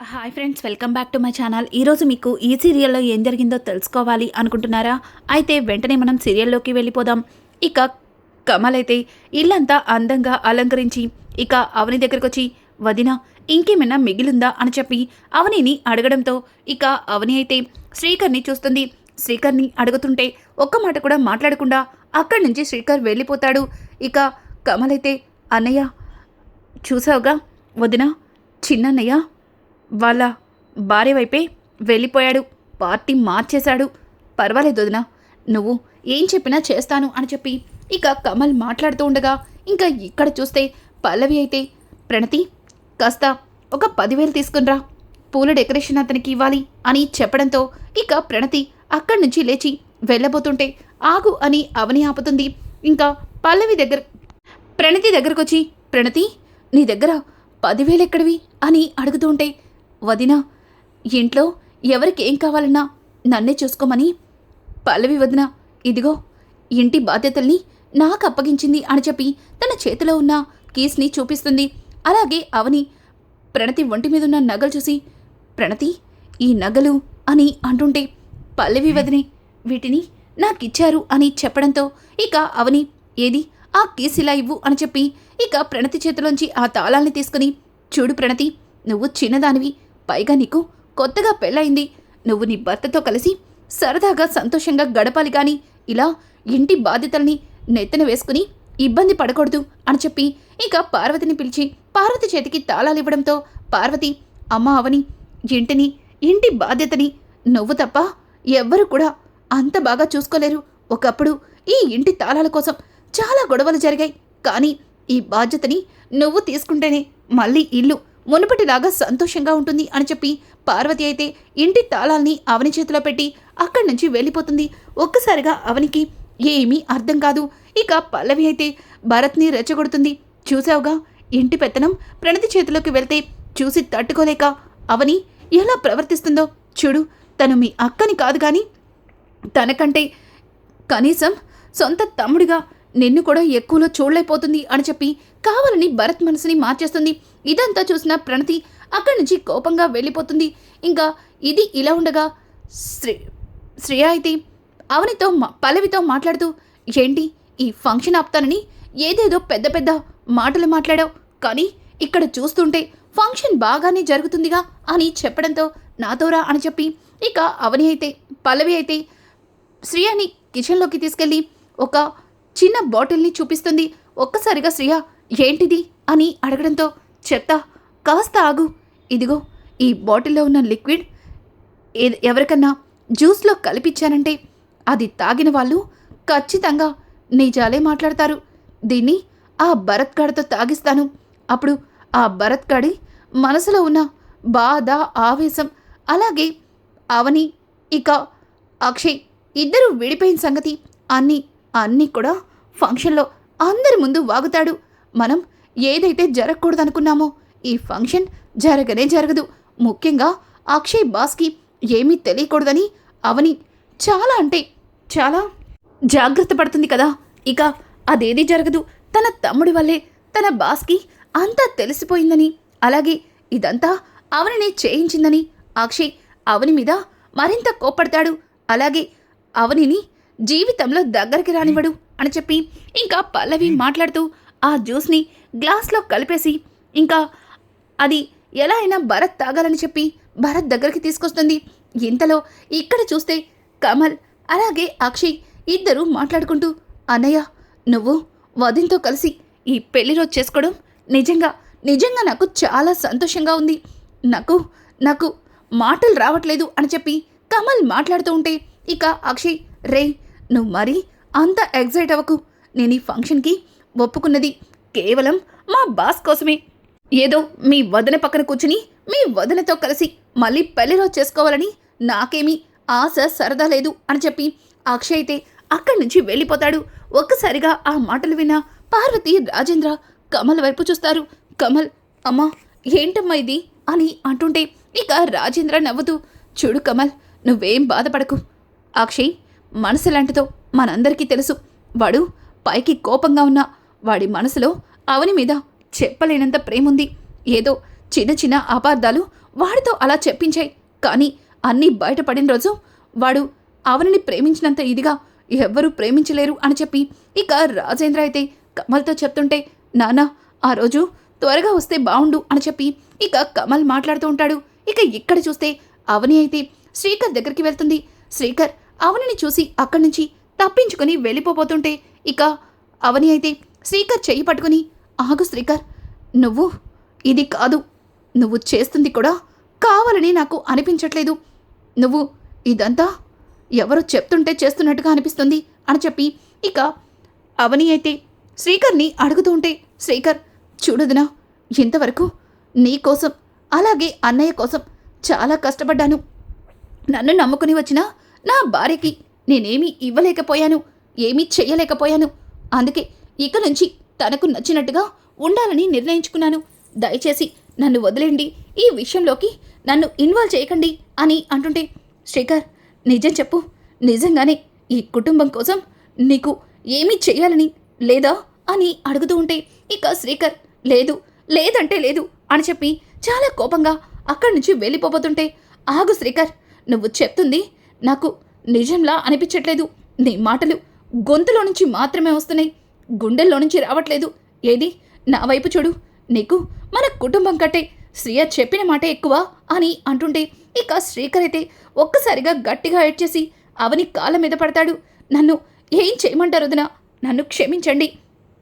Hi friends welcome back to my channel. ఈరోజు మీకు ఈ సీరియల్లో ఏం జరిగిందో తెలుసుకోవాలి అనుకుంటున్నారా? అయితే వెంటనే మనం సీరియల్లోకి వెళ్ళిపోదాం. ఇక కమల్ అయితే ఇల్లంతా అందంగా అలంకరించి ఇక అవని దగ్గరకు వచ్చి వదిన ఇంకేమైనా మిగిలిందా? అని చెప్పి అవనిని అడగడంతో ఇక అవని అయితే శ్రీకర్ని చూస్తుంది. శ్రీకర్ని అడుగుతుంటే ఒక్క మాట కూడా మాట్లాడకుండా అక్కడి నుంచి శ్రీకర్ వెళ్ళిపోతాడు. ఇక కమల్ అయితే అన్నయ్య చూసావుగా? వదిన చిన్నన్నయ్య వాళ్ళ భార్య వైపే వెళ్ళిపోయాడు. పార్టీ మార్చేశాడు. పర్వాలేదు వదినా నువ్వు ఏం చెప్పినా చేస్తాను అని చెప్పి ఇక కమల్ మాట్లాడుతూ ఉండగా ఇంకా ఇక్కడ చూస్తే పల్లవి అయితే ప్రణతి కాస్త ఒక పదివేలు తీసుకునిరా పూల డెకరేషన్ అతనికి ఇవ్వాలి అని చెప్పడంతో ఇక ప్రణతి అక్కడి నుంచి లేచి వెళ్ళబోతుంటే ఆగు అని అవని ఆపుతుంది. ఇంకా పల్లవి దగ్గర ప్రణతి దగ్గరకు వచ్చి ప్రణతి నీ దగ్గర పదివేలు ఎక్కడివి? అని అడుగుతుంటే వదినా ఇంట్లో ఎవరికి ఏం కావాలన్నా నన్నే చూసుకోమని. పల్లవి వదిన ఇదిగో ఇంటి బాధ్యతల్ని నాకు అప్పగించింది అని చెప్పి తన చేతిలో ఉన్న కీస్ని చూపిస్తుంది. అలాగే అవని ప్రణతి ఒంటి మీద ఉన్న నగలు చూసి ప్రణతి ఈ నగలు అని అంటుంటే పల్లవి వదిని వీటిని నాకిచ్చారు అని చెప్పడంతో ఇక అవని ఏది ఆ కీస్ ఇలా ఇవ్వు అని చెప్పి ఇక ప్రణతి చేతిలోంచి ఆ తాళాల్ని తీసుకుని చూడు ప్రణతి నువ్వు చిన్నదానివి పైగా నీకు కొత్తగా పెళ్ళయింది. నువ్వు నీ భర్తతో కలిసి సరదాగా సంతోషంగా గడపాలి కానీ ఇలా ఇంటి బాధ్యతల్ని నెత్తన వేసుకుని ఇబ్బంది పడకూడదు అని చెప్పి ఇక పార్వతిని పిలిచి పార్వతి చేతికి తాళాలు ఇవ్వడంతో పార్వతి అమ్మ అవని ఇంటిని ఇంటి బాధ్యతని నువ్వు తప్ప ఎవ్వరు కూడా అంత బాగా చూసుకోలేరు. ఒకప్పుడు ఈ ఇంటి తాళాల కోసం చాలా గొడవలు జరిగాయి. కానీ ఈ బాధ్యతని నువ్వు తీసుకుంటేనే మళ్ళీ ఇల్లు మునుపటిలాగా సంతోషంగా ఉంటుంది అని చెప్పి పార్వతి అయితే ఇంటి తాళాల్ని అవని చేతిలో పెట్టి అక్కడి నుంచి వెళ్ళిపోతుంది. ఒక్కసారిగా అవనికి ఏమీ అర్థం కాదు. ఇక పల్లవి అయితే భరత్ని రెచ్చగొడుతుంది. చూసావుగా? ఇంటి పెత్తనం ప్రణతి చేతిలోకి వెళ్తే చూసి తట్టుకోలేక అవని ఎలా ప్రవర్తిస్తుందో చూడు. తను మీ అక్కని కాదు కానీ తనకంటే కనీసం సొంత తమ్ముడిగా నిన్ను కూడా ఎక్కువలో చూడలేకపోతుంది అని చెప్పి కావాలని భరత్ మనసుని మార్చేస్తుంది. ఇదంతా చూసిన ప్రణతి అక్కడి నుంచి కోపంగా వెళ్ళిపోతుంది. ఇంకా ఇది ఇలా ఉండగా శ్రీ శ్రేయ అయితే అవనితో మా- పల్లవితో మాట్లాడుతూ ఏంటి ఈ ఫంక్షన్ ఆపుతానని ఏదేదో పెద్ద పెద్ద మాటలు మాట్లాడావు. కానీ ఇక్కడ చూస్తుంటే ఫంక్షన్ బాగానే జరుగుతుందిగా అని చెప్పడంతో నాతోరా అని చెప్పి ఇక అవని అయితే పల్లవి అయితే శ్రియని కిచెన్లోకి తీసుకెళ్ళి ఒక చిన్న బాటిల్ని చూపిస్తుంది. ఒక్కసారిగా శ్రియ ఏంటిది? అని అడగడంతో చెత్త కాస్త ఆగు. ఇదిగో ఈ బాటిల్లో ఉన్న లిక్విడ్ ఏ- ఎవరికన్నా జ్యూస్లో కలిపిచ్చానంటే అది తాగిన వాళ్ళు ఖచ్చితంగా నిజాలే మాట్లాడతారు. దీన్ని ఆ భరత్గాడితో తాగిస్తాను. అప్పుడు ఆ భరత్గాడి మనసులో ఉన్న బాధ ఆవేశం అలాగే అవని ఇక అక్షయ్ ఇద్దరు విడిపోయిన సంగతి అన్నీ అన్నీ కూడా ఫంక్షన్లో అందరి ముందు వాగుతాడు. మనం ఏదైతే జరగకూడదనుకున్నామో ఈ ఫంక్షన్ జరగనే జరగదు. ముఖ్యంగా అక్షయ్ బాస్కి ఏమీ తెలియకూడదని అవని చాలా అంటే చాలా జాగ్రత్త పడుతుంది కదా. ఇక అదేది జరగదు. తన తమ్ముడి వల్లే తన బాస్కి అంతా తెలిసిపోయిందని అలాగే ఇదంతా అవనినే చేయించిందని అక్షయ్ అవని మీద మరింత కోప్పడతాడు. అలాగే అవనిని జీవితంలో దగ్గరికి రానివ్వడు అని చెప్పి ఇంకా పల్లవి మాట్లాడుతూ ఆ జ్యూస్ని గ్లాస్లో కలిపేసి ఇంకా అది ఎలా అయినా భరత్ తాగాలని చెప్పి భరత్ దగ్గరికి తీసుకొస్తుంది. ఇంతలో ఇక్కడ చూస్తే కమల్ అలాగే అక్షయ్ ఇద్దరూ మాట్లాడుకుంటూ అన్నయ్య నువ్వు వదిన్తో కలిసి ఈ పెళ్ళి రోజు చేసుకోవడం నిజంగా నిజంగా నాకు చాలా సంతోషంగా ఉంది. నాకు నాకు మాటలు రావట్లేదు అని చెప్పి కమల్ మాట్లాడుతూ ఉంటే ఇక అక్షయ్ రే నువ్వు మరీ అంత ఎగ్జైట్ అవ్వకు. నేను ఈ ఫంక్షన్కి ఒప్పుకున్నది. కేవలం మా బాస్ కోసమే. ఏదో మీ వదన పక్కన కూర్చుని మీ వదనతో కలిసి మళ్ళీ పెళ్ళి చేసుకోవాలని నాకేమీ ఆశ సరదా లేదు అని చెప్పి అక్షయ్ అయితే అక్కడి నుంచి వెళ్ళిపోతాడు. ఒక్కసారిగా ఆ మాటలు విన్న పార్వతి రాజేంద్ర కమల్ వైపు చూస్తారు. కమల్ అమ్మా ఏంటమ్మా ఇది? అని అంటుంటే ఇక రాజేంద్ర నవ్వుతూ చూడు కమల్ నువ్వేం బాధపడకు. అక్షయ్ మనసు లాంటిదో మనందరికీ తెలుసు. వాడు పైకి కోపంగా ఉన్నా వాడి మనసులో అవని మీద చెప్పలేనంత ప్రేముంది. ఏదో చిన్న చిన్న అపార్థాలు వాడితో అలా చెప్పించాయి. కానీ అన్నీ బయటపడిన రోజు వాడు అవనిని ప్రేమించినంత ఇదిగా ఎవ్వరూ ప్రేమించలేరు అని చెప్పి ఇక రాజేంద్ర అయితే కమల్తో చెప్తుంటే నాన్న ఆ రోజు త్వరగా వస్తే బావుండు అని చెప్పి ఇక కమల్ మాట్లాడుతూ ఉంటాడు. ఇక ఇక్కడ చూస్తే అవని అయితే శ్రీకర్ దగ్గరికి వెళ్తుంది. శ్రీకర్ అవనిని చూసి అక్కడి నుంచి తప్పించుకొని వెళ్ళిపోబోతుంటే ఇక అవని అయితే శ్రీకర్ చెయ్యి పట్టుకుని ఆగు శ్రీకర్ నువ్వు ఇది కాదు నువ్వు చేస్తుంది కూడా కావాలని నాకు అనిపించట్లేదు. నువ్వు ఇదంతా ఎవరో చెప్తుంటే చేస్తున్నట్టుగా అనిపిస్తుంది అని చెప్పి ఇక అవని అయితే శ్రీకర్ని అడుగుతూ ఉంటే శ్రీకర్ చూడదునా ఇంతవరకు నీ కోసం అలాగే అన్నయ్య కోసం చాలా కష్టపడ్డాను. నన్ను నమ్ముకుని వచ్చిన నా భార్యకి నేనేమీ ఇవ్వలేకపోయాను ఏమీ చెయ్యలేకపోయాను. అందుకే ఇక నుంచి తనకు నచ్చినట్టుగా ఉండాలని నిర్ణయించుకున్నాను. దయచేసి నన్ను వదిలేండి. ఈ విషయంలోకి నన్ను ఇన్వాల్వ్ చేయకండి అని అంటుంటే శ్రీకర్ నిజం చెప్పు. నిజంగానే ఈ కుటుంబం కోసం నీకు ఏమీ చేయాలని లేదా అని అడుగుతూ ఉంటే ఇక శ్రీకర్ లేదు లేదంటే లేదు అని చెప్పి చాలా కోపంగా అక్కడి నుంచి వెళ్ళిపోబోతుంటే ఆగు శ్రీకర్ నువ్వు చెప్తుంది నాకు నిజంలా అనిపించట్లేదు. నీ మాటలు గొంతులో నుంచి మాత్రమే వస్తున్నాయి. గుండెల్లో నుంచి రావట్లేదు. ఏది? నా వైపు చూడు. నీకు మన కుటుంబం కట్టే శ్రీయ చెప్పిన మాట ఎక్కువ అని అంటుంటే ఇక శ్రీకర్ అయితే ఒక్కసారిగా గట్టిగా ఏడ్చేసి అవని కాళ్ళ మీద పడతాడు. నన్ను ఏం చేయమంటారు వదినా? నన్ను క్షమించండి.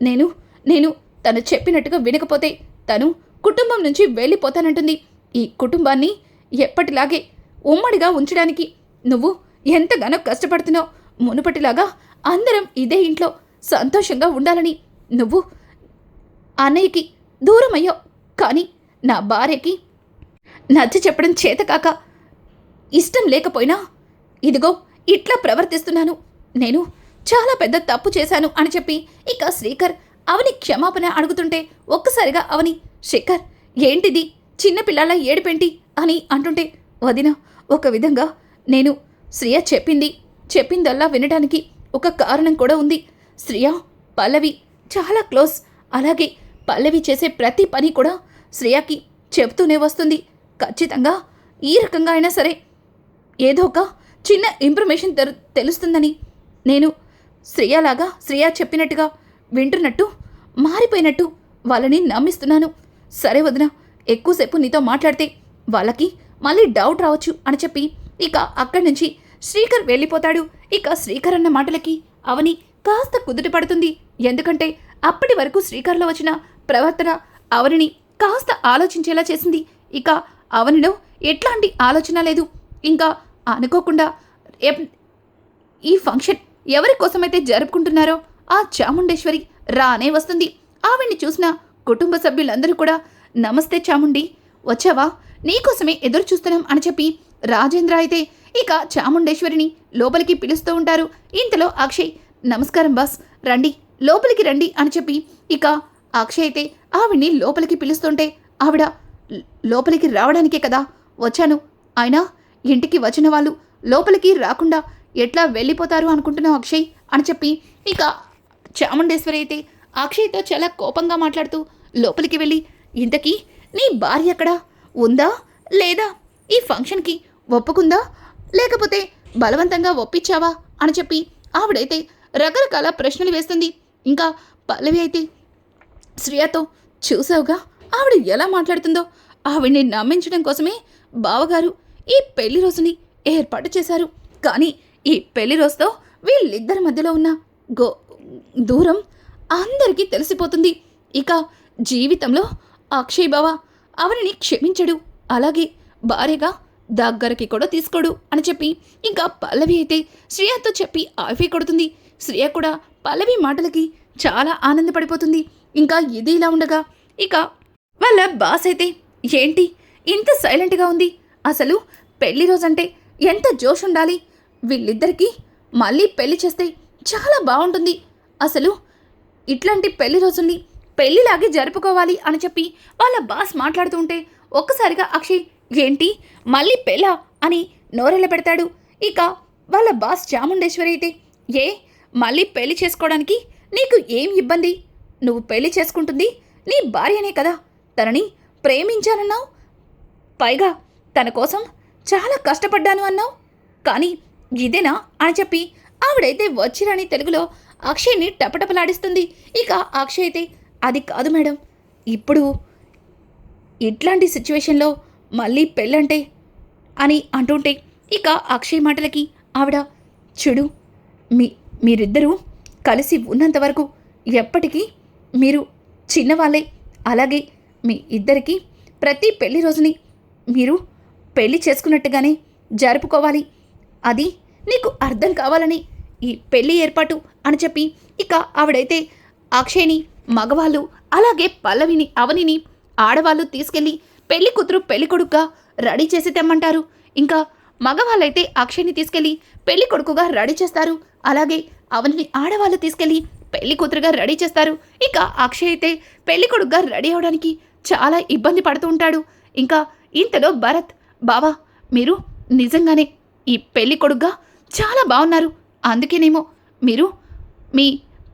నేను నేను తను చెప్పినట్టుగా వినకపోతే తను కుటుంబం నుంచి వెళ్ళిపోతానంటుంది. ఈ కుటుంబాన్ని ఎప్పటిలాగే ఉమ్మడిగా ఉంచడానికి నువ్వు ఎంతగానో కష్టపడుతున్నావు. మునుపటిలాగా అందరం ఇదే ఇంట్లో సంతోషంగా ఉండాలని. నువ్వు అన్నయ్యకి దూరమయ్యావు కానీ నా భార్యకి నచ్చ చెప్పడం చేతకాక ఇష్టం లేకపోయినా ఇదిగో ఇట్లా ప్రవర్తిస్తున్నాను. నేను చాలా పెద్ద తప్పు చేశాను అని చెప్పి ఇక శ్రీకర్ అవని క్షమాపణ అడుగుతుంటే ఒక్కసారిగా అవని శేఖర్ ఏంటిది? చిన్నపిల్లల ఏడిపెంటి? అని అంటుంటే వదిన ఒక విధంగా నేను శ్రియ చెప్పింది చెప్పిందల్లా వినడానికి ఒక కారణం కూడా ఉంది. శ్రియ పల్లవి చాలా క్లోజ్. అలాగే పల్లవి చేసే ప్రతి పని కూడా శ్రియకి చెబుతూనే వస్తుంది. ఖచ్చితంగా ఈ రకంగా అయినా సరే ఏదో ఒక చిన్న ఇన్ఫర్మేషన్ తెరు తెలుస్తుందని నేను శ్రేయలాగా శ్రేయ చెప్పినట్టుగా వింటున్నట్టు మారిపోయినట్టు వాళ్ళని నమ్మిస్తున్నాను. సరే వదిన ఎక్కువసేపు నీతో మాట్లాడితే వాళ్ళకి మళ్ళీ డౌట్ రావచ్చు అని చెప్పి ఇక అక్కడి నుంచి శ్రీకర్ వెళ్ళిపోతాడు. ఇక శ్రీకర్ అన్న మాటలకి అవని కాస్త కుదుట పడుతుంది. ఎందుకంటే అప్పటి వరకు శ్రీకర్లో వచ్చిన ప్రవర్తన అవనిని కాస్త ఆలోచించేలా చేసింది. ఇక అవనిలో ఎట్లాంటి ఆలోచన లేదు. ఇంకా అనుకోకుండా ఈ ఫంక్షన్ ఎవరి కోసమైతే జరుపుకుంటున్నారో ఆ చాముండేశ్వరి రానే వస్తుంది. ఆవిడ్ని చూసిన కుటుంబ సభ్యులందరూ కూడా నమస్తే చాముండి వచ్చావా? నీకోసమే ఎదురు చూస్తున్నాం అని చెప్పి రాజేంద్ర అయితే ఇక చాముండేశ్వరిని లోపలికి పిలుస్తూ ఉంటారు. ఇంతలో అక్షయ్ నమస్కారం బాస్. రండి లోపలికి రండి అని చెప్పి ఇక అక్షయ్ అయితే ఆవిడ్ని లోపలికి పిలుస్తుంటే ఆవిడ లోపలికి రావడానికే కదా వచ్చాను. అయినా ఇంటికి వచ్చిన వాళ్ళు లోపలికి రాకుండా ఎట్లా వెళ్ళిపోతారు అనుకుంటున్నావు అక్షయ్ అని చెప్పి ఇక చాముండేశ్వరి అయితే అక్షయ్తో చాలా కోపంగా మాట్లాడుతూ లోపలికి వెళ్ళి ఇంతకీ నీ భార్య అక్కడ ఉందా లేదా? ఈ ఫంక్షన్కి ఒప్పుకుందా? లేకపోతే బలవంతంగా ఒప్పించావా? అని చెప్పి ఆవిడైతే రకరకాల ప్రశ్నలు వేస్తుంది. ఇంకా పల్లవి అయితే శ్రియతో చూసావుగా? ఆవిడ ఎలా మాట్లాడుతుందో? ఆవిడ్ని నమ్మించడం కోసమే బావగారు ఈ పెళ్ళి రోజుని ఏర్పాటు చేశారు. కానీ ఈ పెళ్ళి రోజుతో వీళ్ళిద్దరి మధ్యలో ఉన్న గో దూరం అందరికీ తెలిసిపోతుంది. ఇక జీవితంలో అక్షయ్ బావ ఆవిడని క్షమించడు. అలాగే భార్యగా దగ్గరకి కూడా తీసుకోడు అని చెప్పి ఇంకా పల్లవి అయితే శ్రేయతో చెప్పి ఆఫీ కొడుతుంది. శ్రేయ కూడా పల్లవి మాటలకి చాలా ఆనందపడిపోతుంది. ఇంకా ఇది ఇలా ఉండగా ఇక వాళ్ళ బాస్ అయితే ఏంటి? ఇంత సైలెంట్గా ఉంది. అసలు పెళ్ళి రోజంటే ఎంత జోష్ ఉండాలి వీళ్ళిద్దరికీ మళ్ళీ పెళ్ళి చేస్తే చాలా బాగుంటుంది అసలు ఇట్లాంటి పెళ్ళి రోజుల్ని పెళ్ళిలాగే జరుపుకోవాలి అని చెప్పి వాళ్ళ బాస్ మాట్లాడుతూ ఉంటే ఒక్కసారిగా అక్షయ్ ఏంటి? మళ్ళీ పెళ్ళా? అని నోరెళ్ళ పెడతాడు ఇక వాళ్ళ బాస్ చాముండేశ్వరి అయితే ఏ? మళ్ళీ పెళ్ళి చేసుకోవడానికి నీకు ఏం ఇబ్బంది? నువ్వు పెళ్ళి చేసుకుంటుంది నీ భార్యనే కదా. తనని ప్రేమించానన్నావు? పైగా తన కోసం చాలా కష్టపడ్డాను అన్నావు. కానీ ఇదేనా అని చెప్పి ఆవిడైతే వచ్చిరాని తెలుగులో అక్షయ్ని టపటపలాడిస్తుంది. ఇక అక్షయ్ అయితే అది కాదు మేడం. ఇప్పుడు ఇట్లాంటి సిచ్యువేషన్లో మళ్ళీ పెళ్ళంటే అని అంటుంటే ఇక అక్షయ్ మాటలకి ఆవిడ చెడు మీ మీరిద్దరూ కలిసి ఉన్నంత వరకు ఎప్పటికీ మీరు చిన్నవాళ్ళే. అలాగే మీ ఇద్దరికి ప్రతి పెళ్ళి రోజుని మీరు పెళ్ళి చేసుకున్నట్టుగానే జరుపుకోవాలి. అది నీకు అర్థం కావాలని ఈ పెళ్ళి ఏర్పాటు అని చెప్పి ఇక ఆవిడైతే అక్షయ్ని మగవాళ్ళు అలాగే పల్లవిని అవనిని ఆడవాళ్ళు తీసుకెళ్ళి పెళ్ళి కూతురు పెళ్ళి కొడుకుగా రెడీ చేసి తెమ్మంటారు. ఇంకా మగవాళ్ళైతే అక్షయ్ని తీసుకెళ్ళి పెళ్ళి కొడుకుగా రెడీ చేస్తారు. అలాగే అవనిని ఆడవాళ్ళు తీసుకెళ్ళి పెళ్ళి కూతురుగా రెడీ చేస్తారు. ఇక అక్షయ్ అయితే పెళ్ళి కొడుకుగా రెడీ అవడానికి చాలా ఇబ్బంది పడుతూ ఉంటాడు. ఇంకా ఇంతలో భరత్ బావా మీరు నిజంగానే ఈ పెళ్ళి కొడుకుగా చాలా బాగున్నారు. అందుకేనేమో మీరు మీ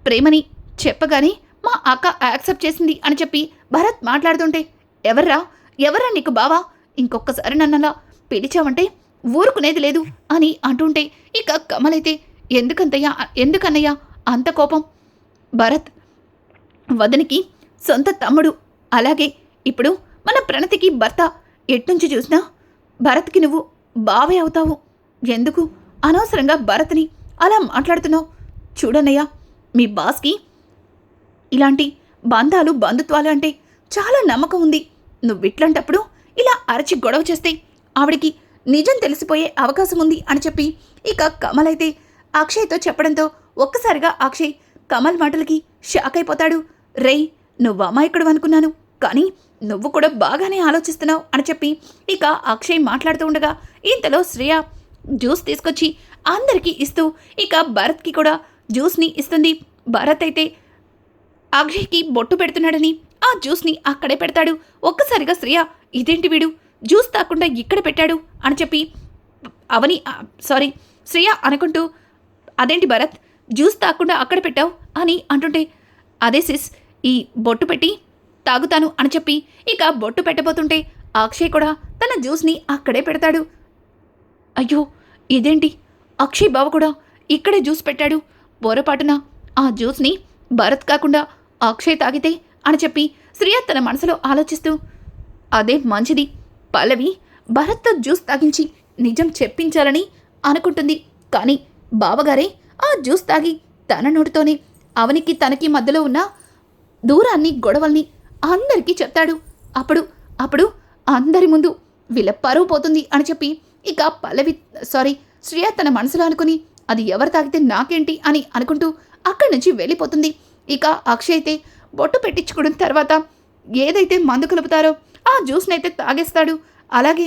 ప్రేమని చెప్పగానే మా అక్క యాక్సెప్ట్ చేసింది అని చెప్పి భరత్ మాట్లాడుతుంటే ఎవర్రా ఎవర్రా నీకు బావా? ఇంకొకసారి నన్నలా పిలిచావంటే ఊరుకునేది లేదు అని అంటుంటే ఇక కమలైతే ఎందుకంతయ్యా? ఎందుకన్నయ్యా? అంత కోపం. భరత్ వదనికి సొంత తమ్ముడు. అలాగే ఇప్పుడు మన ప్రణతికి భర్త. ఎట్నుంచి చూసినా భరత్కి నువ్వు బావే అవుతావు. ఎందుకు? అనవసరంగా భరత్ని అలా మాట్లాడుతున్నావు. చూడన్నయ్యా మీ బాస్కి ఇలాంటి బంధాలు బంధుత్వాలు అంటే చాలా నమ్మకం ఉంది. నువ్వు ఇట్లాంటప్పుడు ఇలా అరచి గొడవ చేస్తే ఆవిడికి నిజం తెలిసిపోయే అవకాశం ఉంది అని చెప్పి ఇక కమలైతే అక్షయ్తో చెప్పడంతో ఒక్కసారిగా అక్షయ్ కమల్ మాటలకి షాక్ అయిపోతాడు. రేయ్ నువ్వు అమాయకుడు అనుకున్నాను కానీ నువ్వు కూడా బాగానే ఆలోచిస్తున్నావు అని చెప్పి ఇక అక్షయ్ మాట్లాడుతూ ఉండగా ఇంతలో శ్రేయ జ్యూస్ తీసుకొచ్చి అందరికీ ఇస్తూ ఇక భరత్కి కూడా జ్యూస్ని ఇస్తుంది. భరత్ అయితే అక్షయ్కి బొట్టు పెడుతున్నాడని ఆ జ్యూస్ని అక్కడే పెడతాడు. ఒక్కసారిగా శ్రేయ ఇదేంటి వీడు? జ్యూస్ తాకుండా ఇక్కడ పెట్టాడు అని చెప్పి అవని సారీ శ్రేయ అనుకుంటూ అదేంటి భరత్? జ్యూస్ తాకుండా అక్కడ పెట్టావు? అని అంటుంటే అదే సిస్ ఈ బొట్టు పెట్టి తాగుతాను అని చెప్పి ఇక బొట్టు పెట్టబోతుంటే అక్షయ్ కూడా తన జ్యూస్ని అక్కడే పెడతాడు. అయ్యో ఇదేంటి? అక్షయ్ బావ కూడా ఇక్కడే జ్యూస్ పెట్టాడు. పొరపాటున ఆ జ్యూస్ని భరత్ కాకుండా అక్షయ్ తాగితే అని చెప్పి శ్రియ తన మనసులో ఆలోచిస్తూ అదే మంచిది. పల్లవి భరత్తో జ్యూస్ తాగించి నిజం చెప్పించాలని అనుకుంటుంది. కానీ బావగారే ఆ జ్యూస్ తాగి తన నోటితోనే అవనికి తనకి మధ్యలో ఉన్న దూరాన్ని గొడవల్ని అందరికీ చెప్తాడు. అప్పుడు అప్పుడు అందరి ముందు వీళ్ళ పరువు పోతుంది అని చెప్పి ఇక పల్లవి సారీ శ్రేయ తన మనసులో అనుకుని అది ఎవరు తాగితే నాకేంటి అని అనుకుంటూ అక్కడి నుంచి వెళ్ళిపోతుంది. ఇక అక్షయ్ అయితే బొట్టు పెట్టించుకోవడం తర్వాత ఏదైతే మందు కలుపుతారో ఆ జ్యూస్ని అయితే తాగేస్తాడు. అలాగే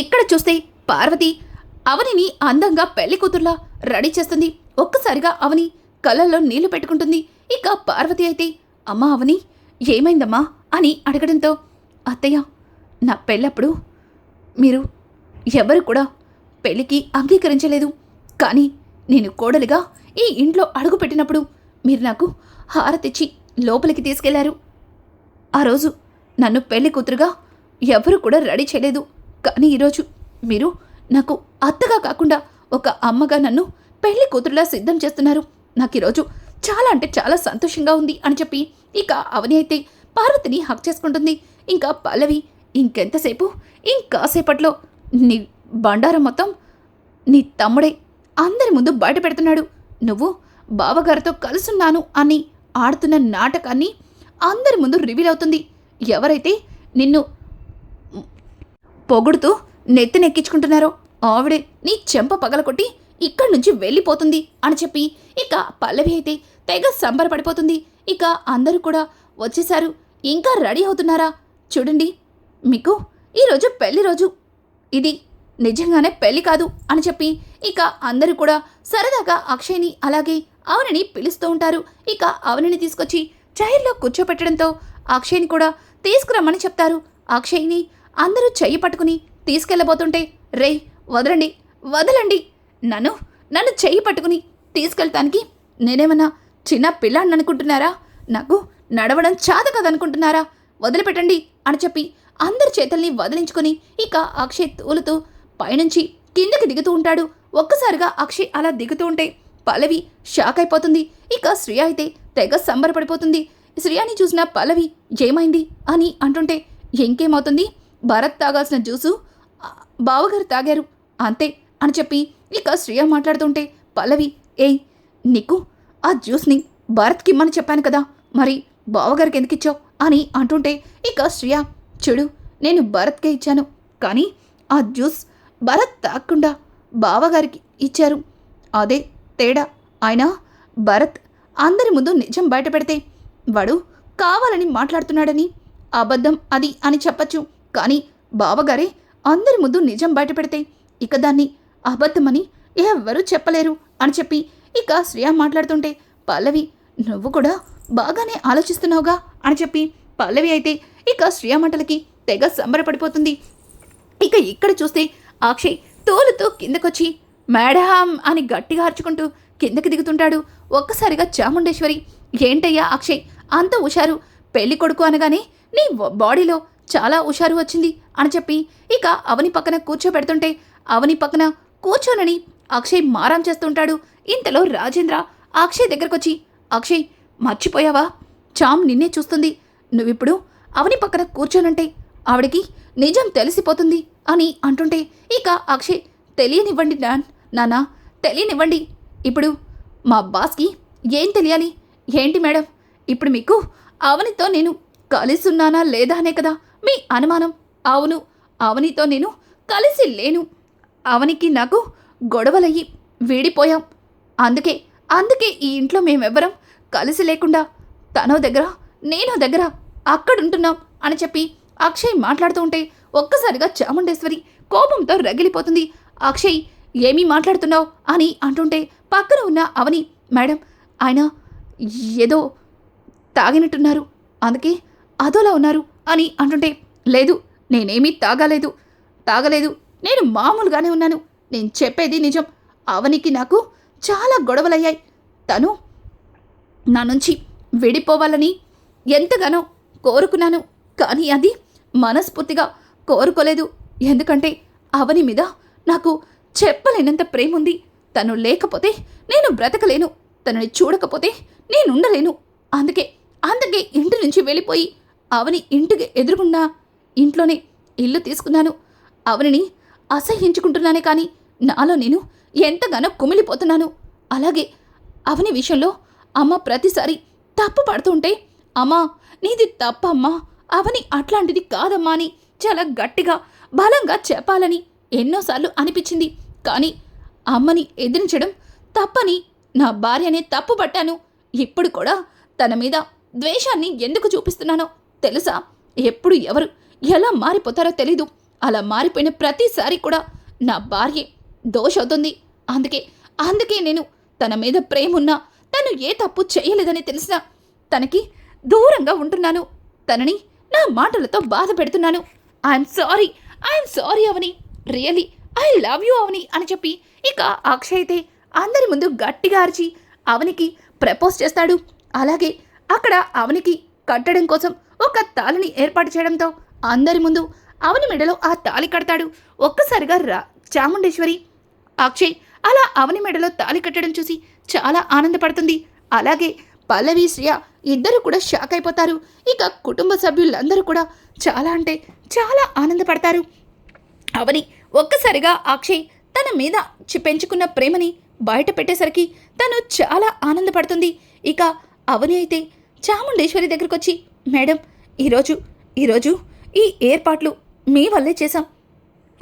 ఇక్కడ చూస్తే పార్వతి అవనిని అందంగా పెళ్ళి కూతుర్లా రెడీ చేస్తుంది. ఒక్కసారిగా అవని కళ్ళల్లో నీళ్ళు పెట్టుకుంటుంది. ఇక పార్వతి అయితే అమ్మా అవని ఏమైందమ్మా? అని అడగడంతో అత్తయ్య నా పెళ్ళప్పుడు మీరు ఎవరు కూడా పెళ్ళికి అంగీకరించలేదు. కానీ నేను కోడలిగా ఈ ఇంట్లో అడుగు పెట్టినప్పుడు మీరు నాకు హారతిచ్చి లోపలికి తీసుకెళ్ళారు. ఆ రోజు నన్ను పెళ్ళి కూతురుగా ఎవరు కూడా రెడీ చేయలేదు. కానీ ఈరోజు మీరు నాకు అత్తగా కాకుండా ఒక అమ్మగా నన్ను పెళ్ళి కూతురులా సిద్ధం చేస్తున్నారు. నాకు ఈరోజు చాలా అంటే చాలా సంతోషంగా ఉంది అని చెప్పి ఇక అవని అయితే పార్వతిని హక్ చేసుకుంటుంది. ఇంకా పల్లవి ఇంకెంతసేపు ఇంకాసేపట్లో నీ బండారం మొత్తం నీ తమ్ముడే అందరి ముందు బయట పెడుతున్నాడు. నువ్వు బావగారితో కలుసున్నాను అని ఆడుతున్న నాటకాన్ని అందరి ముందు రివీల్ అవుతుంది. ఎవరైతే నిన్ను పొగుడుతూ నెత్తినెక్కించుకుంటున్నారో ఆవిడే నీ చెంప పగలకొట్టి ఇక్కడి నుంచి వెళ్ళిపోతుంది అని చెప్పి ఇక పల్లవి అయితే తెగ సంబరపడిపోతుంది. ఇక అందరూ కూడా వచ్చేసారు ఇంకా రెడీ అవుతున్నారా? చూడండి. మీకు ఈరోజు పెళ్ళి రోజు. ఇది నిజంగానే పెళ్ళి కాదు అని చెప్పి ఇక అందరూ కూడా సరదాగా అక్షయ్ని అలాగే అవనిని పిలుస్తూ ఉంటారు. ఇక అవనిని తీసుకొచ్చి చైర్లో కూర్చోపెట్టడంతో అక్షయ్ని కూడా తీసుకురమ్మని చెప్తారు. అక్షయ్ని అందరూ చెయ్యి పట్టుకుని తీసుకెళ్ళబోతుంటే రేయ్ వదలండి వదలండి. నన్ను నన్ను చెయ్యి పట్టుకుని తీసుకెళ్తానికి నేనేమన్నా చిన్న పిల్లాన్ని అనుకుంటున్నారా నాకు నడవడం చాద కదనుకుంటున్నారా? వదిలిపెట్టండి అని చెప్పి అందరి చేతుల్ని వదిలించుకొని ఇక అక్షయ్ తూలుతూ పైనుంచి కిందకి దిగుతూ ఉంటాడు. ఒక్కసారిగా అక్షయ్ అలా దిగుతూ ఉంటే పల్లవి షాక్ అయిపోతుంది. ఇక శ్రియ అయితే తెగ సంబరపడిపోతుంది. శ్రియాని చూసిన పల్లవి ఏమైంది అని అంటుంటే ఇంకేమవుతుంది? భరత్ తాగాల్సిన జ్యూసు బావగారు తాగారు. అంతే అని చెప్పి ఇక శ్రేయ మాట్లాడుతుంటే పల్లవి ఏయ్ నీకు ఆ జ్యూస్ని భరత్కి ఇమ్మని చెప్పాను కదా మరి బావగారికి ఎందుకు ఇచ్చావు? అని అంటుంటే ఇక శ్రియ చూడు నేను భరత్కే ఇచ్చాను కానీ ఆ జ్యూస్ భరత్ తాకుండా బావగారికి ఇచ్చారు. అదే తేడా. ఆయన భరత్ అందరి ముందు నిజం బయట పెడితే వాడు కావాలని మాట్లాడుతున్నాడని అబద్ధం అది అని చెప్పచ్చు. కానీ బావగారే అందరి ముందు నిజం బయట పెడితే ఇక దాన్ని అబద్ధమని ఎవ్వరూ చెప్పలేరు అని చెప్పి ఇక శ్రేయ మాట్లాడుతుంటే పల్లవి నువ్వు కూడా బాగానే ఆలోచిస్తున్నావుగా అని చెప్పి పల్లవి అయితే ఇక శ్రేయ మాటలకి తెగ సంబరపడిపోతుంది. ఇక ఇక్కడ చూస్తే అక్షయ్ తోలుతో కిందకొచ్చి మేడం అని గట్టిగా అరుచుకుంటూ కిందకి దిగుతుంటాడు ఒక్కసారిగా చాముండేశ్వరి. ఏంటయ్యా అక్షయ్ అంత హుషారు? పెళ్ళి కొడుకు అనగానే నీ బాడీలో చాలా హుషారు వచ్చింది అని చెప్పి ఇక అవని పక్కన కూర్చోబెడుతుంటే అవని పక్కన కూర్చోనని అక్షయ్ మారం చేస్తుంటాడు. ఇంతలో రాజేంద్ర అక్షయ్ దగ్గరకొచ్చి అక్షయ్ మర్చిపోయావా? చామ్ నిన్నే చూస్తుంది. నువ్విప్పుడు అవని పక్కన కూర్చోనంటే ఆవిడికి నిజం తెలిసిపోతుంది అని అంటుంటే ఇక అక్షయ్ తెలియనివ్వండి నాన్ నానా తెలియనివ్వండి. ఇప్పుడు మా బాస్కి ఏం తెలియాలి? ఏంటి మేడం? ఇప్పుడు మీకు అవనితో నేను కలిసి ఉన్నానా లేదా అనే కదా మీ అనుమానం. అవును అవనితో నేను కలిసి లేను. అవనికి నాకు గొడవలయ్యి వీడిపోయాం. అందుకే అందుకే ఈ ఇంట్లో మేమెవ్వరం కలిసి లేకుండా తనో దగ్గర నేను దగ్గర అక్కడుంటున్నాం అని చెప్పి అక్షయ్ మాట్లాడుతూ ఉంటే ఒక్కసారిగా చాముండేశ్వరి కోపంతో రగిలిపోతుంది. అక్షయ్ ఏమీ మాట్లాడుతున్నావు? అని అంటుంటే పక్కన ఉన్న అవని మేడం ఆయన ఏదో తాగినట్టున్నారు. అందుకే అదోలా ఉన్నారు అని అంటుంటే లేదు నేనేమీ తాగలేదు తాగలేదు నేను మామూలుగానే ఉన్నాను. నేను చెప్పేది నిజం. అవనికి నాకు చాలా గొడవలయ్యాయి. తను నా నుంచి విడిపోవాలని ఎంతగానో కోరుకున్నాను. కానీ అది మనస్ఫూర్తిగా కోరుకోలేదు. ఎందుకంటే అవని మీద నాకు చెప్పలేనంత ప్రేమ ఉంది తను లేకపోతే నేను బ్రతకలేను. తనని చూడకపోతే నేనుండలేను అందుకే అందుకే ఇంటి నుంచి వెళ్ళిపోయి అవని ఇంటికి ఎదురుగున్నా ఇంట్లోనే ఇల్లు తీసుకున్నాను. అవనిని అసహ్యించుకుంటున్నానే కానీ నాలో నేను ఎంతగానో కుమిలిపోతున్నాను. అలాగే అవని విషయంలో అమ్మ ప్రతిసారి తప్పు పడుతుంటే అమ్మా నీది తప్పమ్మా అవని అట్లాంటిది కాదమ్మా అని చాలా గట్టిగా బలంగా చెప్పాలని ఎన్నోసార్లు అనిపించింది. కానీ అమ్మని ఎదిరించడం తప్పని నా భార్యనే తప్పు పట్టాను. ఇప్పుడు కూడా తన మీద ద్వేషాన్ని ఎందుకు చూపిస్తున్నానో తెలుసా? ఎప్పుడు ఎవరు ఎలా మారిపోతారో తెలీదు. అలా మారిపోయిన ప్రతిసారి కూడా నా భార్య దోషవుతుంది. అందుకే అందుకే నేను తన మీద ప్రేమ ఉన్నా తను ఏ తప్పు చేయలేదని తెలిసినా తనకి దూరంగా ఉంటున్నాను. తనని నా మాటలతో బాధ పెడుతున్నాను. I'm sorry I'm sorry Avani really I love you Avani అని చెప్పి ఇక అక్షయ్ అయితే అందరి ముందు గట్టిగా అరిచి అవనికి ప్రపోజ్ చేస్తాడు. అలాగే అక్కడ అవనికి కట్టడం కోసం ఒక తాళిని ఏర్పాటు చేయడంతో అందరి ముందు అవని మెడలో ఆ తాళి కడతాడు. ఒక్కసారిగా రా చాముండేశ్వరి. అక్షయ్ అలా అవని మెడలో తాళి కట్టడం చూసి చాలా ఆనందపడుతుంది. అలాగే పల్లవి శ్రియ ఇద్దరు కూడా షాక్ అయిపోతారు. ఇక కుటుంబ సభ్యులందరూ కూడా చాలా అంటే చాలా ఆనందపడతారు. అవని ఒక్కసారిగా అక్షయ్ తన మీద పెంచుకున్న ప్రేమని బయట పెట్టేసరికి తను చాలా ఆనందపడుతుంది. ఇక అవని అయితే చాముండేశ్వరి దగ్గరకు వచ్చి మేడం ఈరోజు ఈరోజు ఈ ఏర్పాట్లు మీ వల్లే చేశాం.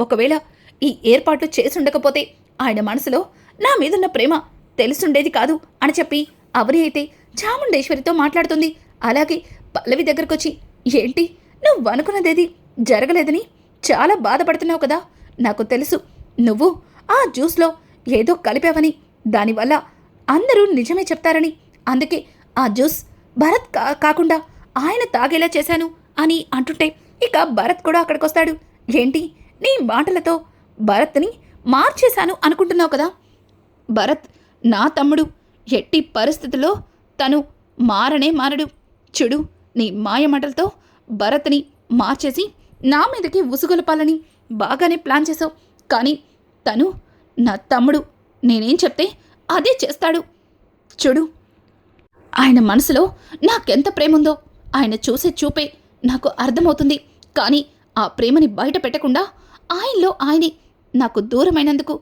ఒకవేళ ఈ ఏర్పాట్లు చేసుండకపోతే ఆయన మనసులో నా మీదున్న ప్రేమ తెలుసుండేది కాదు అని చెప్పి అవని అయితే చాముండేశ్వరితో మాట్లాడుతుంది. అలాగే పల్లవి దగ్గరకొచ్చి ఏంటి? నువ్వు అనుకున్నదేది జరగలేదని చాలా బాధపడుతున్నావు కదా? నాకు తెలుసు. నువ్వు ఆ జ్యూస్లో ఏదో కలిపావని దానివల్ల అందరూ నిజమే చెప్తారని. అందుకే ఆ జ్యూస్ భరత్ కా కాకుండా ఆయన తాగేలా చేశాను అని అంటుంటే ఇక భరత్ కూడా అక్కడికి వస్తాడు ఏంటి? నీ మాటలతో భరత్ని మార్చేశాను అనుకుంటున్నావు కదా? భరత్ నా తమ్ముడు ఎట్టి పరిస్థితుల్లో తను మారనే మారడు. చెడు నీ మాయ మాటలతో భరత్ని మార్చేసి నా మీదకి ఉసుగొలపాలని బాగానే ప్లాన్ చేసావు కానీ తను నా తమ్ముడు నేనేం చెప్తే అదే చేస్తాడు. చూడు ఆయన మనసులో నాకెంత ప్రేముందో ఆయన చూసే చూపే నాకు అర్థమవుతుంది. కానీ ఆ ప్రేమని బయట పెట్టకుండా ఆయనలో ఆయనే నాకు దూరమైనందుకు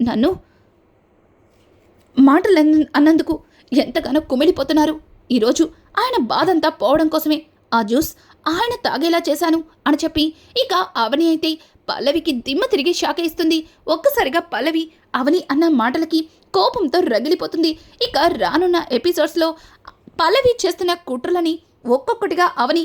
నన్ను మాటలు అన్న- అన్నందుకు ఎంతగానో కుమిలిపోతున్నారు. ఈరోజు ఆయన బాధంతా పోవడం కోసమే ఆ జ్యూస్ ఆయన తాగేలా చేశాను అని చెప్పి ఇక అవని అయితే పల్లవికి దిమ్మ తిరిగి షాక్ ఇస్తుంది ఒక్కసారిగా పల్లవి అవని అన్న మాటలకి కోపంతో రగిలిపోతుంది. ఇక రానున్న ఎపిసోడ్స్లో పల్లవి చేస్తున్న కుట్రలని ఒక్కొక్కటిగా అవని